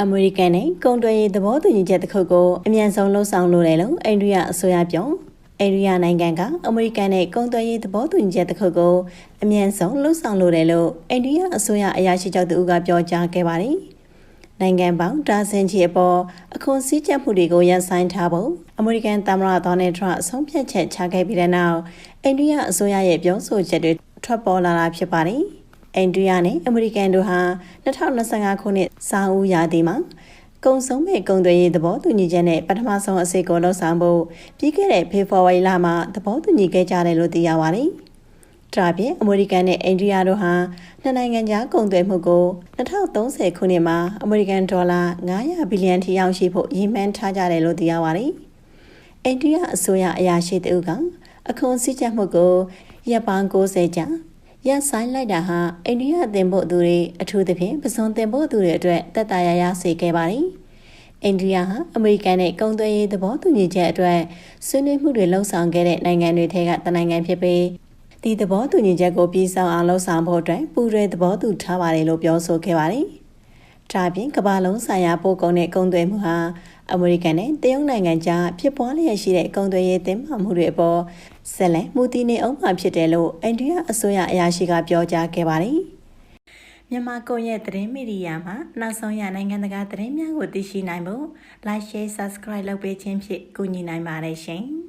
အမေရိကန်နဲ့ကုန်သွယ်ရေးသဘောတူညီချက်တစ်ခုကိုအမြန်ဆုံးလှုပ်ဆောင်လိုတယ်လို့အိန္ဒိယအစိုးရပြောအိန္ဒိယနိုင်ငံကအမေရိကန်နဲ့ကုန်သွယ်ရေးသဘောတူညီချက်တစ်ခုကိုအမြန်ဆုံးလှုပ်ဆောင်လိုတယ်လို့အိန္ဒိယအစိုးရအရာရှိချုပ်တူကပြောကြားခဲ့ပါတယ်။နိုင်ငံပေါင်းဒါဇင်ချီအပေါ်အခွန်စည်းကြပ်မှုတွေကိုရပ်ဆိုင်းထားဖို့အမေရိကန်သမ္မတဒေါ်နယ်ထရန့်အဆုံးဖြတ်ချက်ချခဲ့ပြီးတဲ့နောက်အိန္ဒိယအစိုးရရဲ့ပြောဆိုချက်တွေထွက်ပေါ်လာတာဖြစ်ပါတယ်။ အိန္ဒိယနဲ့အမေရိကန်တို့ဟာ2025ခုနှစ်စာအုပ်ရာသီမှာကုံဆုံးမဲ့ကုံတွေရေးသဘောတူညီချက်နဲ့ပထမဆုံးအစိတ်ကိုလှုပ်ဆောင်ဖို့ပြီးခဲ့တဲ့ဖေဖော်ဝါရီလမှာသဘောတူညီခဲ့ကြတယ်လို့သိရပါတယ်။ဒါပြင်အမေရိကန်နဲ့အိန္ဒိယတို့ဟာနှစ်နိုင်ငံကြားကုန်သွယ်မှုကို2030ခုနှစ်မှာအမေရိကန်ဒေါ်လာ900ဘီလီယံထိရောက်ရှိဖို့ရည်မှန်းထားကြတယ်လို့သိရပါတယ်။အိန္ဒိယအစိုးရအရာရှိတအုပ်ကအခွန်စည်းကြပ်မှုကိုရပ်ပေါင်း90ကြာ ရဆိုင်လိုက်တာဟာအိန္ဒိယတင်ဖို့သူတွေအထူးသဖြင့်ပစုံတင်ဖို့သူတွေအတွက်တက်တာရရစေခဲ့ပါတယ်။အိန္ဒိယဟာအမေရိကန်နဲ့ကုန်သွယ်ရေးသဘောတူညီချက်အတွက်ဆွေးနွေးမှုတွေလှုံ့ဆော်ခဲ့တဲ့နိုင်ငံတွေထဲကတနိုင်ငံဖြစ်ပြီးဒီသဘောတူညီချက်ကိုပြီးဆောင်အောင်လှုံ့ဆော်ဖို့အတွက်ပူရဲသဘောတူထားပါတယ်လို့ပြောဆိုခဲ့ပါတယ်။ ဒါပြင်ကမ္ဘာလုံးဆိုင်ရာပို့ကုန်တဲ့ကုန်သွယ်မှုဟာအမေရိကန်နဲ့တရုတ်နိုင်ငံကြားဖြစ်ပွားလျက်ရှိတဲ့ကုန်သွယ်ရေးသင်းမှမှုတွေအပေါ်ဆက်လက်မူတည်နေအောင်မှာဖြစ်တယ်လို့အိန္ဒိယအစိုးရအရာရှိကပြောကြားခဲ့ပါတယ်။မြန်မာကွန်ရက်သတင်းမီဒီယာမှာနောက်ဆုံးရနိုင်ငံတကာသတင်းများကိုသိရှိနိုင်ဖို့ Like Share Subscribe လုပ်ပေးခြင်းဖြင့်ကူညီနိုင်ပါတယ်ရှင်။